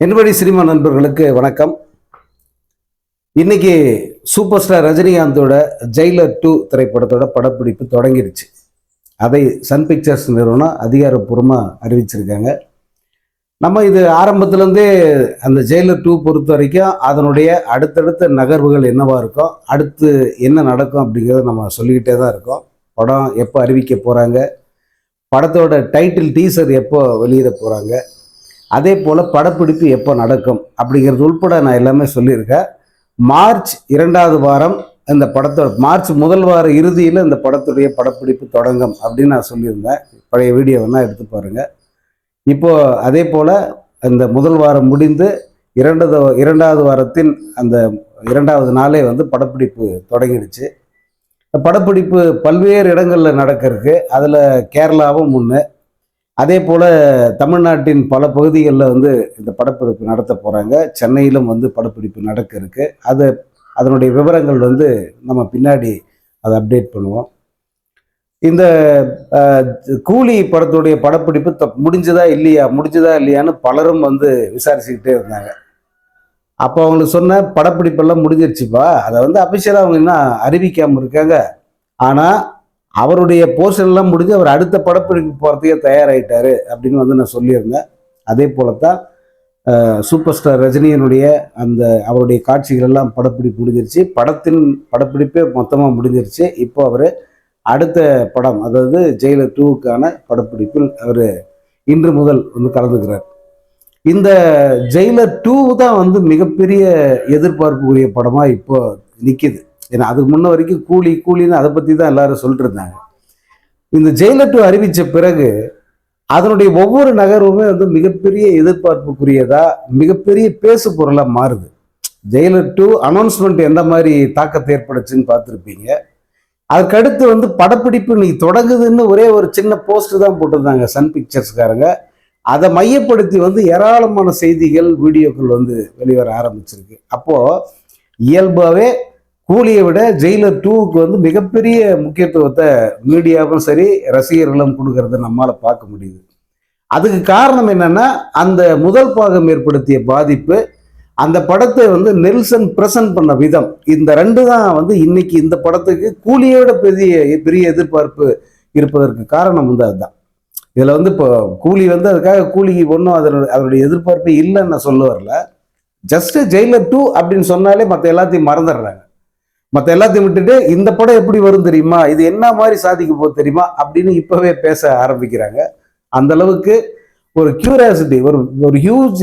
என்படி cinema நண்பர்களுக்கு வணக்கம். இன்னைக்கு சூப்பர் ஸ்டார் ரஜினிகாந்தோட ஜெயிலர் டூ திரைப்படத்தோட படப்பிடிப்பு தொடங்கிடுச்சு. அதை சன் பிக்சர்ஸ் நிறுவனம் அதிகாரப்பூர்வமாக அறிவிச்சிருக்காங்க. நம்ம இது ஆரம்பத்துலேருந்தே அந்த ஜெயிலர் டூ பொறுத்த வரைக்கும் அதனுடைய அடுத்தடுத்த நகர்வுகள் என்னவாக இருக்கும் அடுத்து என்ன நடக்கும் அப்படிங்கிறத நம்ம சொல்லிக்கிட்டே தான் இருக்கோம். படம் எப்போ அறிவிக்க போகிறாங்க படத்தோட டைட்டில் டீசர் எப்போ வெளியிட போகிறாங்க அதே போல் படப்பிடிப்பு எப்போ நடக்கும் அப்படிங்கிறது உள்பட நான் எல்லாமே சொல்லியிருக்கேன். மார்ச் இரண்டாவது வாரம் இந்த படத்தோட மார்ச் முதல் வார இறுதியில் இந்த படத்துடைய படப்பிடிப்பு தொடங்கும் அப்படின்னு நான் சொல்லியிருந்தேன். பழைய வீடியோவெல்லாம் எடுத்து பாருங்கள் இப்போது அதே போல் இந்த முதல் வாரம் முடிந்து இரண்டாவது இரண்டாவது வாரத்தின் அந்த இரண்டாவது நாளே வந்து படப்பிடிப்பு தொடங்கிடுச்சு. படப்பிடிப்பு பல்வேறு இடங்களில் நடக்கிறதுக்கு அதில் கேரளாவும் முன்னே அதே போல் தமிழ்நாட்டின் பல பகுதிகளில் வந்து இந்த படப்பிடிப்பு நடத்த போகிறாங்க சென்னையிலும் வந்து படப்பிடிப்பு நடக்க இருக்கு. அது அதனுடைய விவரங்கள் வந்து நம்ம பின்னாடி அதை அப்டேட் பண்ணுவோம். இந்த கூலி படத்துடைய படப்பிடிப்பு த- முடிஞ்சதா இல்லையா முடிஞ்சதா இல்லையான்னு பலரும் வந்து விசாரிச்சுக்கிட்டே இருந்தாங்க. அப்போ அவங்களுக்கு சொன்ன படப்பிடிப்பெல்லாம் முடிஞ்சிருச்சுப்பா. அதை வந்து அபிஷியலாக அவங்க என்ன அறிவிக்காமல் இருக்காங்க? ஆனால் அவருடைய போர்ஷன்லாம் முடிஞ்சு அவர் அடுத்த படப்பிடிப்பு போகிறதுக்கே தயாராகிட்டாரு அப்படின்னு வந்து நான் சொல்லியிருந்தேன். அதே போல தான் சூப்பர் ஸ்டார் ரஜினியினுடைய அந்த அவருடைய காட்சிகள் எல்லாம் படப்பிடிப்பு முடிஞ்சிருச்சு. படத்தின் படப்பிடிப்பே மொத்தமாக முடிஞ்சிருச்சு. இப்போ அவர் அடுத்த படம் அதாவது ஜெயிலர் டூவுக்கான படப்பிடிப்பில் அவர் இன்று முதல் வந்து கலந்துக்கிறார். இந்த ஜெயிலர் டூ தான் வந்து மிகப்பெரிய எதிர்பார்ப்புக்குரிய படமாக இப்போ நிற்கிது ஏன்னா அதுக்கு முன்ன வரைக்கும் கூலி கூலின்னு அதை பற்றி தான் எல்லாரும் சொல்லிட்டு இருந்தாங்க இந்த ஜெயலட்டு டூ அறிவித்த பிறகு அதனுடைய ஒவ்வொரு நகர்வுமே வந்து மிகப்பெரிய எதிர்பார்ப்புக்குரியதா மிகப்பெரிய பேசு பொருளாக மாறுது. ஜெயிலர் டூ அனௌன்ஸ்மெண்ட் எந்த மாதிரி தாக்கத்தை ஏற்படுச்சுன்னு பார்த்துருப்பீங்க. அதுக்கடுத்து வந்து படப்பிடிப்பு நீ தொடங்குதுன்னு ஒரே ஒரு சின்ன போஸ்ட் தான் போட்டிருந்தாங்க சன் பிக்சர்ஸ்காரங்க அதை மையப்படுத்தி வந்து ஏராளமான செய்திகள் வீடியோக்கள் வந்து வெளிவர ஆரம்பிச்சிருக்கு. அப்போது இயல்பாகவே கூலியை விட ஜெயிலர் டூவுக்கு வந்து மிகப்பெரிய முக்கியத்துவத்தை மீடியாவும் சரி ரசிகர்களும் கொடுக்கறத நம்மளால் பார்க்க முடியுது. அதுக்கு காரணம் என்னன்னா அந்த முதல் பாகம் ஏற்படுத்திய பாதிப்பு அந்த படத்தை வந்து நெல்சன் பிரசன்ட் பண்ண விதம். இந்த ரெண்டு தான் வந்து இன்னைக்கு இந்த படத்துக்கு கூலியோட பெரிய பெரிய எதிர்பார்ப்பு இருப்பதற்கு காரணம் வந்து அதுதான். இதில் வந்து இப்போ கூலி வந்து அதுக்காக கூலிக்கு ஒன்றும் அதனுடைய அதனுடைய எதிர்பார்ப்பு இல்லைன்னு நான் சொல்ல வரல. ஜஸ்ட் ஜெயிலர் டூ அப்படின்னு சொன்னாலே மற்ற எல்லாத்தையும் மறந்துடுறாங்க. மற்ற எல்லாத்தையும் விட்டுட்டு இந்த படம் எப்படி வரும் தெரியுமா? இது என்ன மாதிரி சாதிக்க போகுது தெரியுமா? அப்படின்னு இப்பவே பேச ஆரம்பிக்கிறாங்க. அந்த அளவுக்கு ஒரு கியூரியாசிட்டி ஒரு ஒரு ஹியூஜ்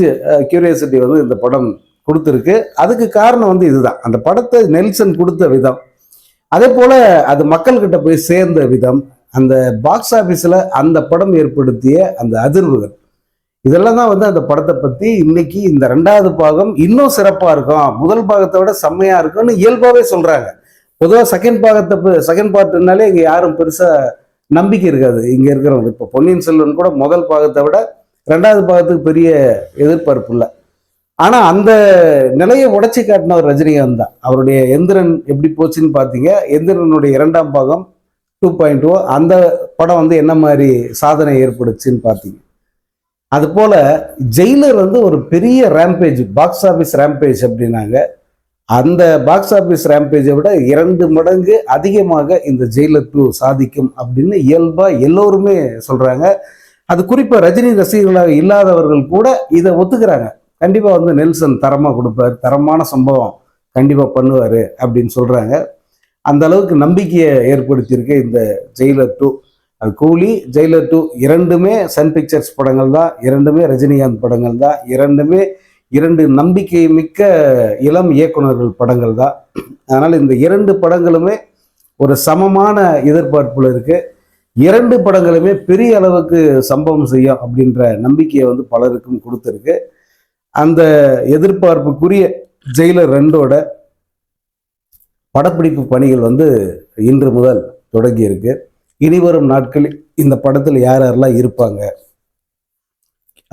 கியூரியாசிட்டி வந்து இந்த படம் கொடுத்துருக்கு. அதுக்கு காரணம் வந்து இதுதான். அந்த படத்தை நெல்சன் கொடுத்த விதம். அதே போல அது மக்கள்கிட்ட போய் சேர்ந்த விதம். அந்த பாக்ஸ் ஆஃபீஸில் அந்த படம் ஏற்படுத்திய அந்த அதிர்வுகள். இதெல்லாம் தான் வந்து அந்த படத்தை பற்றி இன்னைக்கு இந்த ரெண்டாவது பாகம் இன்னும் சிறப்பாக இருக்கும். முதல் பாகத்தை விட செம்மையாக இருக்கும்னு இயல்பாகவே சொல்கிறாங்க பொதுவாக செகண்ட் பாகத்தை செகண்ட் பார்ட்னாலே இங்கே யாரும் பெருசாக நம்பிக்கை இருக்காது. இங்கே இருக்கிறவங்க. இப்போ பொன்னியின் செல்வன் கூட முதல் பாகத்தை விட ரெண்டாவது பாகத்துக்கு பெரிய எதிர்பார்ப்பு இல்லை. ஆனால் அந்த நிலையை உடைச்சி காட்டினவர் ரஜினிகாந்த் தான். அவருடைய எந்திரன் எப்படி போச்சுன்னு பார்த்தீங்க எந்திரனுடைய இரண்டாம் பாகம் டூ பாயிண்ட் டூ அந்த படம் வந்து என்ன மாதிரி சாதனை ஏற்படுச்சுன்னு பார்த்தீங்க அது போல ஜெயிலர் வந்து ஒரு பெரிய ரேம்பேஜ் பாக்ஸ் ஆஃபீஸ் ரேம்பேஜ் அப்படின்னாங்க. அந்த பாக்ஸ் ஆஃபீஸ் ரேம்பேஜை விட இரண்டு மடங்கு அதிகமாக இந்த ஜெயிலர் டூ சாதிக்கும் அப்படின்னு இயல்பாக எல்லோருமே சொல்கிறாங்க அது குறிப்பாக ரஜினி ரசிகர்களாக இல்லாதவர்கள் கூட இதை ஒத்துக்கிறாங்க. கண்டிப்பாக வந்து நெல்சன் தரமாக கொடுப்பார் தரமான சம்பவம் கண்டிப்பாக பண்ணுவார் அப்படின்னு சொல்கிறாங்க அந்த அளவுக்கு நம்பிக்கையை ஏற்படுத்தியிருக்கு இந்த Jailer two Coolie Jailer two இரண்டுமே சன் பிக்சர்ஸ் படங்கள் தான் இரண்டுமே ரஜினிகாந்த் படங்கள் தான் இரண்டுமே இரண்டு நம்பிக்கை மிக்க இளம் இயக்குனர்கள் படங்கள் தான். அதனால் இந்த இரண்டு படங்களுமே ஒரு சமமான எதிர்பார்ப்பில் இருக்குது இரண்டு படங்களுமே பெரிய அளவுக்கு சம்பவம் செய்யும் அப்படின்ற நம்பிக்கையை வந்து பலருக்கும் கொடுத்துருக்கு. அந்த எதிர்பார்ப்புக்குரிய ஜெயிலர் ரெண்டோட படப்பிடிப்பு பணிகள் வந்து இன்று முதல் தொடங்கி இனிவரும் இனி வரும் நாட்களில் இந்த படத்தில் யார் யாரெல்லாம் இருப்பாங்க?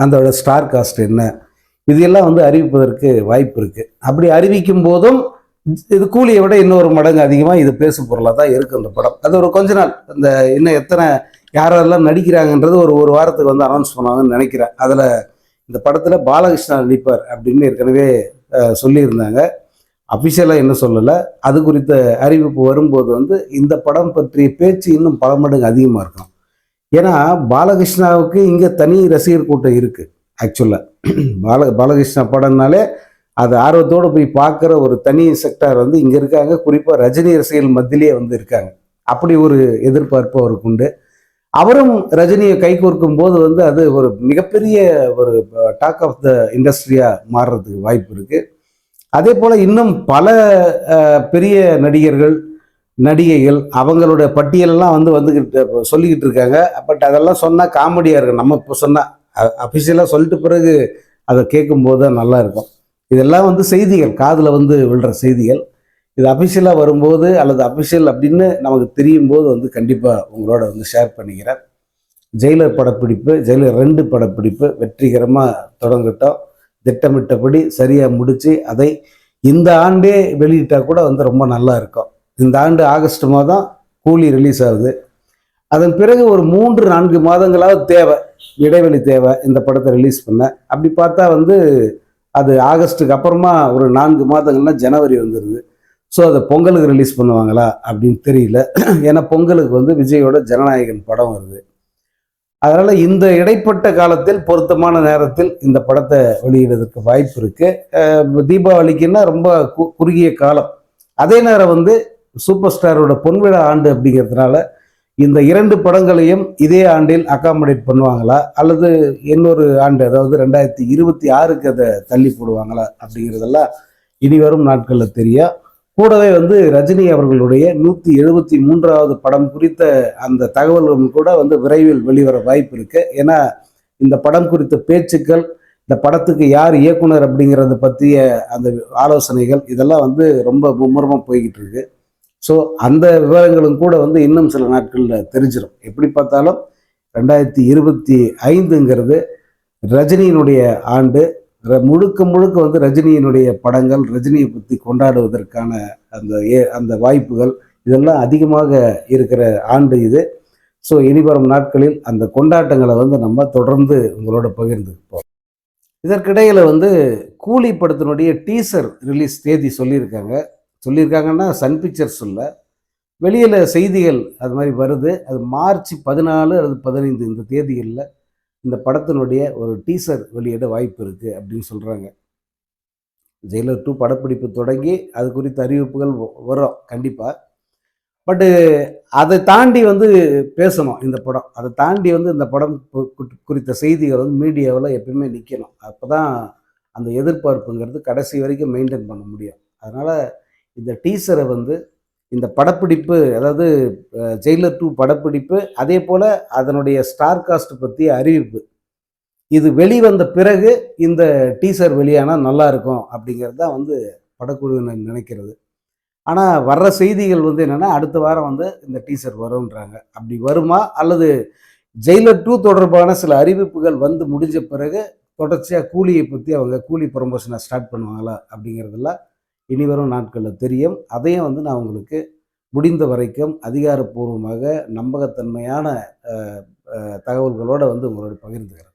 அதோட ஸ்டார் காஸ்ட் என்ன? இது எல்லாம் வந்து அறிவிப்பதற்கு வாய்ப்பு இருக்குது அப்படி அறிவிக்கும் போதும் இது கூலியை விட இன்னொரு மடங்கு அதிகமாக இது பேசு பொருளாக தான் இருக்குது அந்த படம். அது ஒரு கொஞ்ச நாள். இந்த இன்னும் எத்தனை யாரெல்லாம் நடிக்கிறாங்கன்றது ஒரு ஒரு வாரத்துக்கு வந்து அனௌன்ஸ் பண்ணுவாங்கன்னு நினைக்கிறேன். அதில் இந்த படத்தில் பாலகிருஷ்ணா நடிப்பார் அப்படின்னு ஏற்கனவே சொல்லியிருந்தாங்க. அஃபிஷியலாக என்ன சொல்லலை? அது குறித்த அறிவிப்பு வரும்போது வந்து இந்த படம் பற்றிய பேச்சு இன்னும் பல மடங்கு அதிகமாக இருக்கும் ஏன்னா பாலகிருஷ்ணாவுக்கு இங்கே தனி ரசிகர் கூட்டம் இருக்குது ஆக்சுவலாக பால பாலகிருஷ்ணா படம்னாலே அது ஆர்வத்தோடு போய் பார்க்குற ஒரு தனி செக்டார் வந்து இங்கே இருக்காங்க. குறிப்பாக ரஜினி ரசிகர்கள் மத்தியிலேயே வந்து இருக்காங்க. அப்படி ஒரு எதிர்பார்ப்பு அவருக்கு உண்டு. அவரும் ரஜினியை கைகோர்க்கும் போது வந்து அது ஒரு மிகப்பெரிய ஒரு டாக் ஆஃப் த இண்டஸ்ட்ரியாக மாறுறதுக்கு வாய்ப்பு இருக்குது அதே போல் இன்னும் பல பெரிய நடிகர்கள் நடிகைகள் அவங்களோட பட்டியலெல்லாம் வந்து வந்துக்கிட்டு சொல்லிக்கிட்டு இருக்காங்க. பட் அதெல்லாம் சொன்னால் காமெடியாக இருக்கும். நம்ம இப்போ சொன்னால் அஃபிஷியலாக சொல்லிட்டு பிறகு அதை கேட்கும்போது தான் நல்லா இருக்கும். இதெல்லாம் வந்து செய்திகள். காதில் வந்து விழுற செய்திகள். இது அஃபிஷியலாக வரும்போது அல்லது அஃபிஷியல் அப்படின்னு நமக்கு தெரியும் போது வந்து கண்டிப்பாக உங்களோட வந்து ஷேர் பண்ணிக்கிறேன். ஜெயிலர் படப்பிடிப்பு ஜெயிலர் ரெண்டு படப்பிடிப்பு வெற்றிகரமாக தொடங்கிட்டோம். திட்டமிட்டபடி சரியாக முடித்து அதை இந்த ஆண்டே வெளியிட்டால் கூட வந்து ரொம்ப நல்லா இருக்கும். இந்த ஆண்டு ஆகஸ்ட் மாதம் கூலி ரிலீஸ் ஆகுது. அதன் பிறகு ஒரு மூன்று நான்கு மாதங்களாவது தேவை. இடைவெளி தேவை. இந்த படத்தை ரிலீஸ் பண்ண. அப்படி பார்த்தா வந்து அது ஆகஸ்ட்டுக்கு அப்புறமா ஒரு நான்கு மாதங்கள்னா ஜனவரி வந்துடுது ஸோ அதை பொங்கலுக்கு ரிலீஸ் பண்ணுவாங்களா அப்படின்னு தெரியல. ஏன்னா பொங்கலுக்கு வந்து விஜயோட ஜனநாயகன் படம் வருது. அதனால் இந்த இடைப்பட்ட காலத்தில் பொருத்தமான நேரத்தில் இந்த படத்தை வெளியிடுறதுக்கு வாய்ப்பு இருக்குது தீபாவளிக்குன்னா ரொம்ப கு- குறுகிய காலம். அதே நேரம் வந்து சூப்பர் ஸ்டாரோட பொன்விழா ஆண்டு அப்படிங்கிறதுனால இந்த இரண்டு படங்களையும் இதே ஆண்டில் அகாமடேட் பண்ணுவாங்களா? அல்லது இன்னொரு ஆண்டு அதாவது ரெண்டாயிரத்தி இருபத்தி ஆறுக்கு அதை தள்ளி போடுவாங்களா அப்படிங்கிறதெல்லாம் இனி வரும் நாட்களில் தெரியும் கூடவே வந்து ரஜினி அவர்களுடைய நூற்றி எழுபத்தி மூன்றாவது படம் குறித்த அந்த தகவல்களும் கூட வந்து விரைவில் வெளிவர வாய்ப்பு இருக்கு. ஏன்னா இந்த படம் குறித்த பேச்சுக்கள் இந்த படத்துக்கு யார் இயக்குனர் அப்படிங்கிறத பற்றிய அந்த ஆலோசனைகள் இதெல்லாம் வந்து ரொம்ப மும்முரமாக போய்கிட்டு இருக்கு. ஸோ அந்த விவரங்களும் கூட வந்து இன்னும் சில நாட்களில் தெரிஞ்சிடும் எப்படி பார்த்தாலும் ரெண்டாயிரத்தி இருபத்தி ஐந்துங்கிறது ரஜினியினுடைய ஆண்டு. முழுக்க முழுக்க வந்து ரஜினியினுடைய படங்கள் ரஜினியை பற்றி கொண்டாடுவதற்கான அந்த ஏ அந்த வாய்ப்புகள் இதெல்லாம் அதிகமாக இருக்கிற ஆண்டு இது. ஸோ இனிவரும் நாட்களில் அந்த கொண்டாட்டங்களை வந்து நம்ம தொடர்ந்து உங்களோட பகிர்ந்துப்போம். இதற்கிடையில் வந்து கூலி படத்தினுடைய டீசர் ரிலீஸ் தேதி சொல்லியிருக்காங்க. சொல்லியிருக்காங்கன்னா சன் பிக்சர்ஸ் சொல்ல வெளியில் செய்திகள் அது மாதிரி வருது. அது மார்ச் பதினாலு அல்லது பதினைந்து இந்த தேதிகளில் இந்த படத்தினுடைய ஒரு டீசர் வெளியிட வாய்ப்பு இருக்குது அப்படின்னு சொல்கிறாங்க ஜெயிலர் டூ படப்பிடிப்பு தொடங்கி அது குறித்த அறிவிப்புகள் வரும் கண்டிப்பாக பட்டு அதை தாண்டி வந்து பேசணும் இந்த படம். அதை தாண்டி வந்து இந்த படம் குறித்த செய்திகள் வந்து மீடியாவில் எப்பயுமே நிற்கணும் அப்போ தான் அந்த எதிர்பார்ப்புங்கிறது கடைசி வரைக்கும் மெயின்டைன் பண்ண முடியும். அதனால் இந்த டீசரை வந்து இந்த படப்பிடிப்பு அதாவது ஜெயிலர் டூ படப்பிடிப்பு அதே போல் அதனுடைய ஸ்டார் காஸ்ட் பற்றிய அறிவிப்பு. இது வெளிவந்த பிறகு இந்த டீசர் வெளியானால் நல்லா இருக்கும் அப்படிங்கிறது தான் வந்து படக்குழுவினர் நினைக்கிறது. ஆனால் வர்ற செய்திகள் வந்து என்னென்னா அடுத்த வாரம் வந்து இந்த டீசர் வரும்ன்றாங்க. அப்படி வருமா? அல்லது ஜெயிலர் டூ தொடர்பான சில அறிவிப்புகள் வந்து முடிஞ்ச பிறகு தொடர்ச்சியாக கூலியை பற்றி அவங்க கூலி ப்ரொமோஷனை ஸ்டார்ட் பண்ணுவாங்களா அப்படிங்கிறதெல்லாம் இனி வரும் நாட்களில் தெரியும். அதையும் வந்து நான் உங்களுக்கு முடிந்த வரைக்கும் அதிகாரப்பூர்வமாக நம்பகத்தன்மையான தகவல்களோடு வந்து உங்களோட பகிர்ந்துக்கிறேன்.